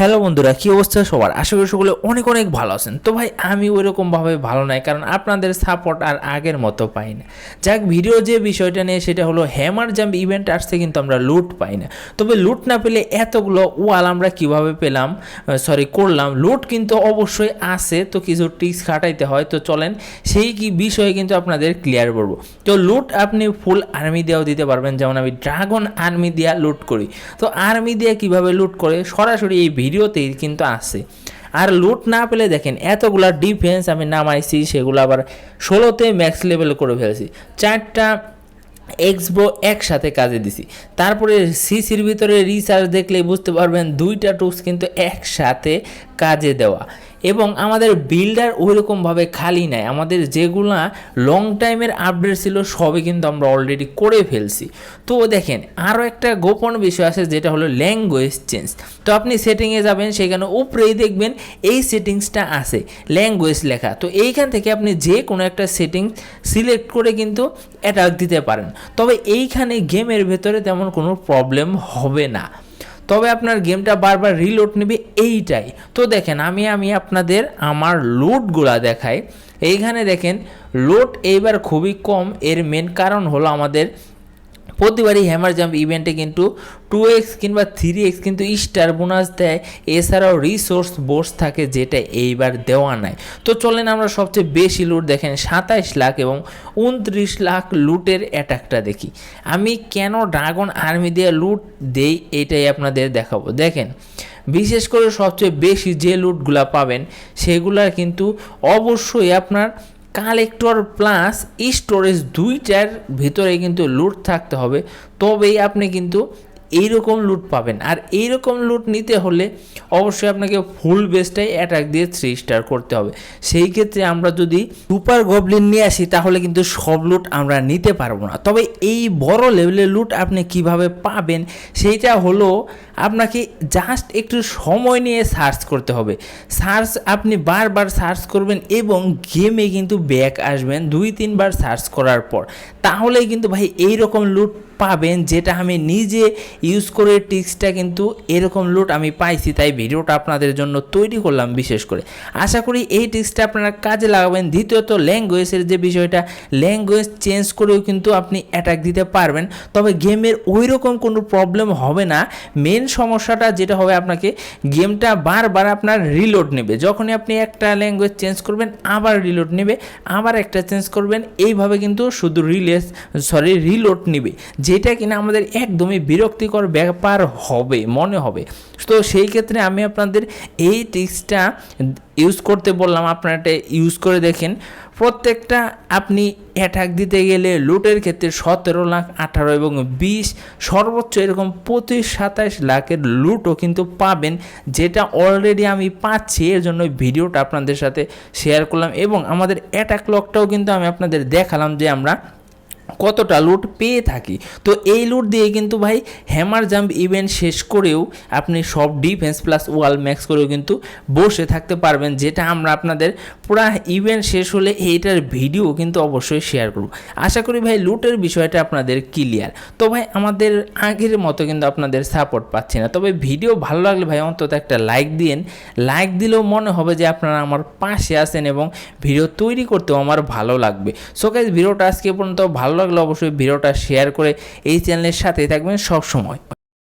Hello বন্ধুরা, কী অবস্থা সবার? আশা করি সকলে অনেক অনেক ভালো আছেন। তো ভাই, আমি ওইরকমভাবে ভালো নাই, কারণ আপনাদের সাপোর্ট আর আগের মতো পাই না। যাক ভিডিও যে বিষয়টা নিয়ে, সেটা হলো হ্যামার জাম্প ইভেন্ট আসছে, কিন্তু আমরা লুট পাই না। তবে লুট না পেলে এতগুলো ওয়াল আমরা কীভাবে পেলাম? সরি করলাম। লুট কিন্তু অবশ্যই আছে, তো কিছু ট্রিক্স খাটাইতে হয়। তো চলেন, সেই কি বিষয়ে কিন্তু আপনাদের ক্লিয়ার করব। তো লুট আপনি ফুল আর্মি দিয়েও দিতে পারবেন। যেমন আমি ড্রাগন আর্মি দিয়া লুট করি। তো আর্মি দিয়ে কীভাবে লুট করে? সরাসরি এই ভিডিওতেই কিন্তু আছে। আর লুট না পেলে দেখেন, এতগুলা ডিফেন্স আমি নামাইছি, সেগুলো আবার ষোলোতে ম্যাক্স লেভেল করে ফেলেছি। চারটা এক্সবো একসাথে কাজে দিছি। তারপরে সিসির ভিতরে রিচার্জ দেখলে বুঝতে পারবেন, দুইটা টুকস কিন্তু একসাথে কাজে দেওয়া। এবং আমাদের বিল্ডার ওইরকমভাবে খালি নাই। আমাদের যেগুলা লং টাইমের আপডেট ছিল, সবই কিন্তু আমরা অলরেডি করে ফেলছি। তো দেখেন আরও একটা গোপন বিষয় আছে, যেটা হলো ল্যাঙ্গুয়েজ চেঞ্জ তো আপনি সেটিংয়ে যাবেন, সেখানে উপরেই দেখবেন এই সেটিংসটা আছে ল্যাঙ্গুয়েজ লেখা। তো এইখান থেকে আপনি যে কোনো একটা সেটিং সিলেক্ট করে কিন্তু অ্যাটাক দিতে পারেন। তবে এইখানে গেমের ভেতরে তেমন কোনো প্রবলেম হবে না। তবে আপনার গেমটা বারবার রিলোড নেবে এইটাই। তো দেখেন, আমি আমি আপনাদের আমার লোডগুলা দেখাই। এইখানে দেখেন লোড এইবার খুবই কম। এর মেন কারণ হলো আমাদের প্রতিবারই হ্যামার জাম্প ইভেন্টে কিন্তু টু এক্স কিংবা থ্রি এক্স কিন্তু স্টার বোনাস দেয়। এছাড়াও রিসোর্স বোর্স থাকে যেটা এইবার দেওয়া নাই। তো চলেন আমরা সবচেয়ে বেশি লুট দেখেন, সাতাইশ লাখ এবং উনত্রিশ লাখ লুটের অ্যাটাকটা দেখি। আমি কেন ড্রাগন আর্মি দিয়ে লুট দেই এটাই আপনাদের দেখাবো। দেখেন, বিশেষ করে সবচেয়ে বেশি যে লুটগুলা পাবেন, সেগুলা কিন্তু অবশ্যই আপনার কালেক্টর প্লাস স্টোরেজ দুইটার ভিতরে কিন্তু লুট থাকতে হবে। তবেই আপনি কিন্তু এইরকম লুট পাবেন। আর এইরকম লুট নিতে হলে অবশ্যই আপনাকে ফুল বেসটাই অ্যাটাক দিয়ে থ্রি স্টার করতে হবে। সেই ক্ষেত্রে আমরা যদি সুপার গবলিন নিয়ে আসি, তাহলে কিন্তু সব লুট আমরা নিতে পারব না। তবে এই বড় লেভেলের লুট আপনি কীভাবে পাবেন, সেইটা হলো আপনাকে জাস্ট একটু সময় নিয়ে সার্চ করতে হবে। সার্চ আপনি বারবার সার্চ করবেন এবং গেমে কিন্তু ব্যাক আসবেন দুই তিনবার সার্চ করার পর। তাহলেই কিন্তু ভাই এইরকম লুট পাবেন, যেটা আমি নিজে ইউজ করে টিক্সটা কিন্তু এরকম লুট আমি পাইছি, তাই ভিডিওটা আপনাদের জন্য তৈরি করলাম বিশেষ করে। আশা করি এই টিক্সটা আপনারা কাজে লাগাবেন। দ্বিতীয়ত ল্যাঙ্গুয়েজের যে বিষয়টা ল্যাঙ্গুয়েজ চেঞ্জ করেও কিন্তু আপনি অ্যাটাক দিতে পারবেন। তবে গেমের ওই রকম কোনো প্রবলেম হবে না। মেন সমস্যাটা যেটা হবে আপনাকে গেমটা বারবার আপনার রিলোড নেবে। যখনই আপনি একটা ল্যাঙ্গুয়েজ চেঞ্জ করবেন, আবার রিলোড নেবে, আবার একটা চেঞ্জ করবেন, এইভাবে কিন্তু শুধু রিলেস সরি রিলোড নেবে। যেটা কিনা আমাদের একদমই বিরক্তিকর ব্যাপার হবে, মনে হবে। তো সেই ক্ষেত্রে আমি আপনাদের এই টিক্সটা ইউজ করতে বললাম আপনারা ইউজ করে দেখেন। প্রত্যেকটা আপনি অ্যাটাক দিতে গেলে লুটের ক্ষেত্রে সতেরো লাখ, আঠারো এবং বিশ, সর্বোচ্চ এরকম পঁচিশ, সাতাশ লাখের লুটও কিন্তু পাবেন, যেটা অলরেডি আমি পাচ্ছি। এর জন্য ভিডিওটা আপনাদের সাথে শেয়ার করলাম এবং আমাদের অ্যাটাক লকটাও কিন্তু আমি আপনাদের দেখালাম যে আমরা কতটা লুট পেয়ে থাকি। তো এই লুট দিয়ে কিন্তু ভাই হ্যামার জাম্প ইভেন্ট শেষ করেও আপনি সব ডিফেন্স প্লাস ওয়াল ম্যাক্স করেও কিন্তু বসে থাকতে পারবেন, যেটা আমরা আপনাদের পুরো ইভেন্ট শেষ হলে এইটার ভিডিও কিন্তু অবশ্যই শেয়ার করব। আশা করি ভাই লুটের বিষয়টা আপনাদের ক্লিয়ার তো ভাই আমাদের আগের মতো কিন্তু আপনাদের সাপোর্ট পাচ্ছি না। তবে ভিডিও ভালো লাগলে ভাই অন্তত একটা লাইক দিন লাইক দিলেও মনে হবে যে আপনারা আমার পাশে আছেন এবং ভিডিও তৈরি করতেও আমার ভালো লাগবে। সো গাইজ ভিডিওটা আজকে পর্যন্ত ভালো লাগলে অবশ্যই ভিডিওটা শেয়ার করে এই চ্যানেলের সাথে থাকবেন সব সময়